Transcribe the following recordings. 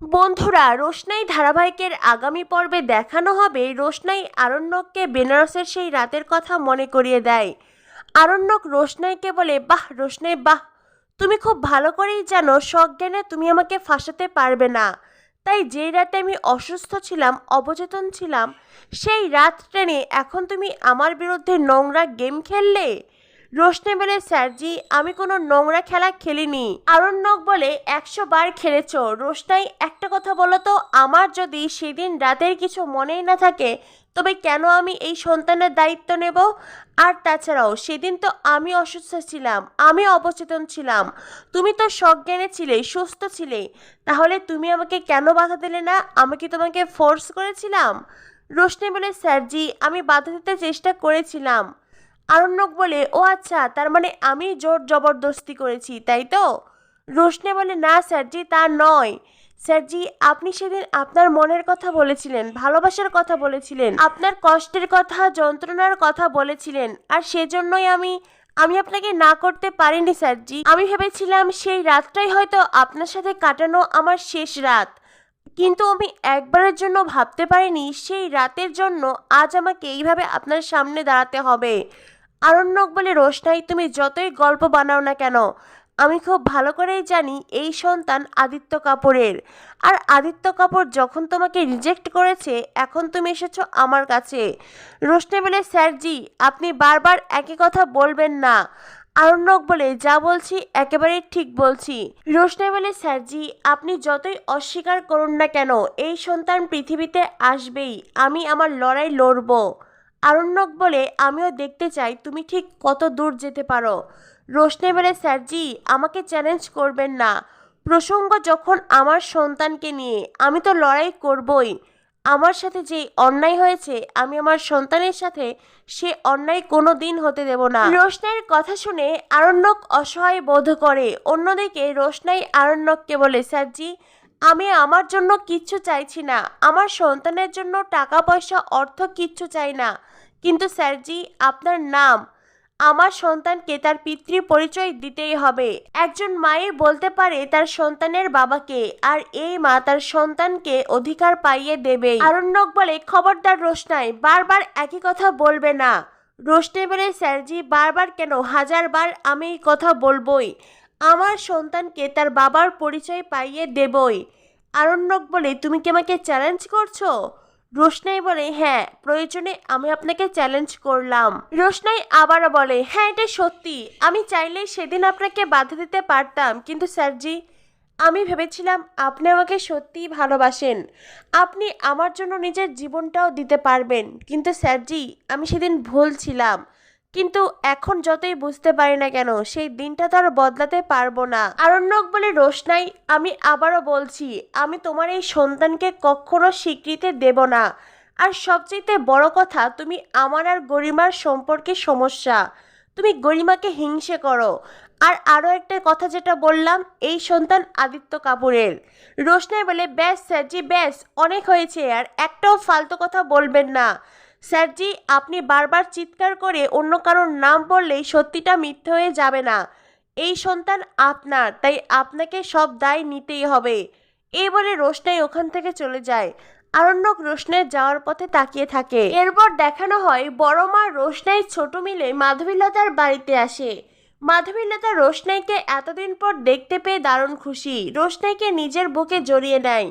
বন্ধুরা, রোশনাই ধারাবাহিকের আগামী পর্বে দেখানো হবে রোশনাই আরণ্যককে বেনারসের সেই রাতের কথা মনে করিয়ে দেয়। আরণ্যক রোশনাইকে বলে, বাহ, রোশনাই, বাহ, তুমি খুব ভালো করেই জানো সজ্ঞানে তুমি আমাকে ফাঁসাতে পারবে না। তাই যেই রাতে আমি অসুস্থ ছিলাম, অবচেতন ছিলাম, সেই রাত ট্রেনে এখন তুমি আমার বিরুদ্ধে নোংরা গেম খেললে? রোশনে বলে, স্যারজি, আমি কোনো নোংরা খেলা খেলিনি। আরণ্যক বলে, একশো বার খেলেছ। রোশনাই, একটা কথা বলো তো, আমার যদি সেদিন রাতের কিছু মনেই না থাকে, তবে কেন আমি এই সন্তানের দায়িত্ব নেব? আর তাছাড়াও, সেদিন তো আমি অসুস্থ ছিলাম, আমি অবচেতন ছিলাম। তুমি তো সজ্ঞানে ছিলে, সুস্থ ছিলে। তাহলে তুমি আমাকে কেন বাধা দিলে না? আমি কি তোমাকে ফোর্স করেছিলাম? রোশনি বলে, স্যারজি, আমি বাধা দিতে চেষ্টা করেছিলাম। আরণ্যক বলে, ও আচ্ছা তার মানে আমি জোর জবরদস্তি করেছি, তাই তো? রোশনে বলে, না, স্যারজি, তা নয়। স্যারজি, আপনি সেদিন আপনার মনের কথা বলেছিলেন, ভালোবাসার কথা বলেছিলেন, আপনার কষ্টের কথা, যন্ত্রণার কথা বলেছিলেন, আর সেজন্যই আমি আমি আপনাকে না করতে পারিনি, স্যারজি। আমি ভেবেছিলাম সেই রাতটাই হয়তো আপনার সাথে কাটানো আমার শেষ রাত। কিন্তু আমি একবারের জন্য ভাবতে পারিনি, সেই রাতের জন্য আজ আমাকে এইভাবে আপনার সামনে দাঁড়াতে হবে। আরণ্যক বলে রোশনাই, তুমি যতই গল্প বানাও না কেন, আমি খুব ভালো করেই জানি এই সন্তান আদিত্য কাপুরের। আর আদিত্য কাপুর যখন তোমাকে রিজেক্ট করেছে, এখন তুমি এসেছ আমার কাছে। রোশনে বলে স্যারজি আপনি বারবার একই কথা বলবেন না। আরণ্যক বলে, যা বলছি একেবারেই ঠিক বলছি। রোশনে বলে স্যারজি আপনি যতই অস্বীকার করুন না কেন, এই সন্তান পৃথিবীতে আসবেই, আমি আমার লড়াই লড়ব। আরণ্যক বলে, আমিও দেখতে চাই, তুমি ঠিক কত দূর যেতে পারো? রোশনে বলে স্যারজি আমাকে চ্যালেঞ্জ করবেন না। প্রসঙ্গ যখন আমার সন্তানকে নিয়ে, আমি তো লড়াই করবই। আমার সাথে যে অন্যায় হয়েছে, আমি আমার সন্তানের সাথে সে অন্যায় কোনো দিন হতে দেব না। রোশনাইয়ের কথা শুনে আরণ্যক অসহায় বোধ করে। অন্যদিকে রোশনাই আরণ্যককে বলে স্যারজি আমি আমার জন্য কিচ্ছু চাইছি না। আমার সন্তানের জন্য টাকা পয়সা অর্থ কিচ্ছু চাই না। কিন্তু স্যারজি, আপনার নাম। আমার সন্তানকে তার পিতৃ পরিচয় দিতেই হবে। একজন মায়ে বলতে পারে তার সন্তানের বাবাকে, আর এই মা তার সন্তানকে অধিকার পাইয়ে দেবে আরণ্যক বলে, খবরদার রোশনাই বারবার একই কথা বলবে না। রোশনে বলে স্যারজি, বারবার কেন? হাজারবার আমি এই কথা বলবই। আমার সন্তানকে তার বাবার পরিচয় পাইয়ে দেবই। আরণ্যক বলে, তুমি কি আমাকে চ্যালেঞ্জ করছ? রোশনাই বলে হ্যাঁ প্রয়োজনে আমি আপনাকে চ্যালেঞ্জ করলাম। রোশনাই আবারও বলে হ্যাঁ এটা সত্যি। আমি চাইলে সেদিন আপনাকে বাধা দিতে পারতাম। কিন্তু স্যারজি, আমি ভেবেছিলাম আপনি আমাকে সত্যিই ভালোবাসেন। আপনি আমার জন্য নিজের জীবনটাও দিতে পারবেন। কিন্তু স্যারজি, আমি সেদিন ভুল ছিলাম। কিন্তু এখন যতই বুঝতে পারি না কেন, সেই দিনটা তো আর বদলাতে পারব না। আরণ্যক বলে রোশনাই আমি আবারও বলছি, আমি তোমার এই সন্তানকে কখনো স্বীকৃতি দেব না। আর সবচেয়ে বড় কথা, তুমি আমার আর গরিমার সম্পর্কে সমস্যা। তুমি গরিমাকে হিংসে করো। আর আরও একটা কথা যেটা বললাম, এই সন্তান আদিত্য কাপুরের। রোশনাই বলে, ব্যাস স্যার জি ব্যাস, অনেক হয়েছে, আর একটাও ফালতু কথা বলবেন না। স্যারজি আপনি বারবার চিৎকার করে অন্য কারোর নাম বললেই সত্যিটা মিথ্যে হয়ে যাবে না। এই সন্তান আপনার, তাই আপনাকে সব দায় নিতেই হবে। এই বলে রোশনাই ওখান থেকে চলে যায়। আরণ্যক রোশনাই যাওয়ার পথে তাকিয়ে থাকে। এরপর দেখানো হয় বড় মা রোশনাই ছোট মিলে মাধবীলতার বাড়িতে আসে। মাধবীলতা রোশনাইকে এতদিন পর দেখতে পেয়ে দারুণ খুশি। রোশনাইকে নিজের বুকে জড়িয়ে নেয়।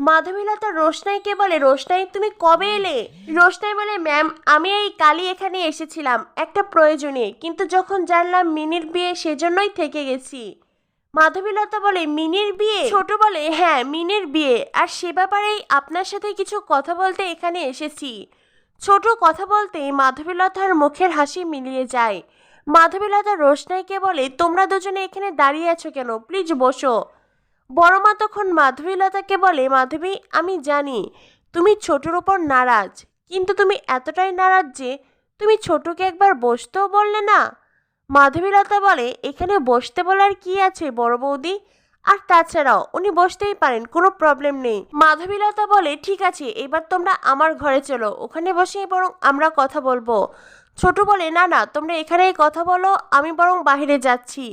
মাধবীলতা রোশনাইকে বলে, রোশনাই, তুমি কবে এলে? রোশনাই বলে, ম্যাম, আমি এই কালই এখানে এসেছিলাম, একটা প্রয়োজনে, কিন্তু যখন জানলাম মিনির বিয়ে সেজন্যই থেকে গেছি। মাধবীলতা বলে, মিনির বিয়ে? ছোট বলে হ্যাঁ মিনির বিয়ে, আর সে ব্যাপারেই আপনার সাথে কিছু কথা বলতে এখানে এসেছি। ছোট কথা বলতেই মাধবীলতার মুখের হাসি মিলিয়ে যায়। মাধবীলতা রোশনাইকে বলে, তোমরা দুজনে এখানে দাঁড়িয়ে আছো কেন? প্লিজ বসো। বড় মা তখন মাধবীলতাকে বলে, মাধবী, আমি জানি তুমি ছোটর ওপর নারাজ, কিন্তু তুমি এতটাই নারাজ যে তুমি ছোটকে একবার বসতেও বললে না। মাধবীলতা বলে, এখানে বসতে বলার কি আছে বড় বৌদি? আর তাছাড়াও, উনি বসতেই পারেন, কোনো প্রবলেম নেই। মাধবীলতা বলে, ঠিক আছে, এবার তোমরা আমার ঘরে চলো, ওখানে বসেই বরং আমরা কথা বলব। ছোট বলে, না না, তোমরা এখানেই কথা বলো, আমি বরং বাহিরে যাচ্ছি।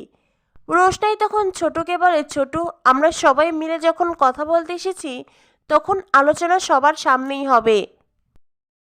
রোশনাই তখন ছোটুকে বলে, ছোট, আমরা সবাই মিলে যখন কথা বলতে এসেছি, তখন আলোচনা সবার সামনেই হবে।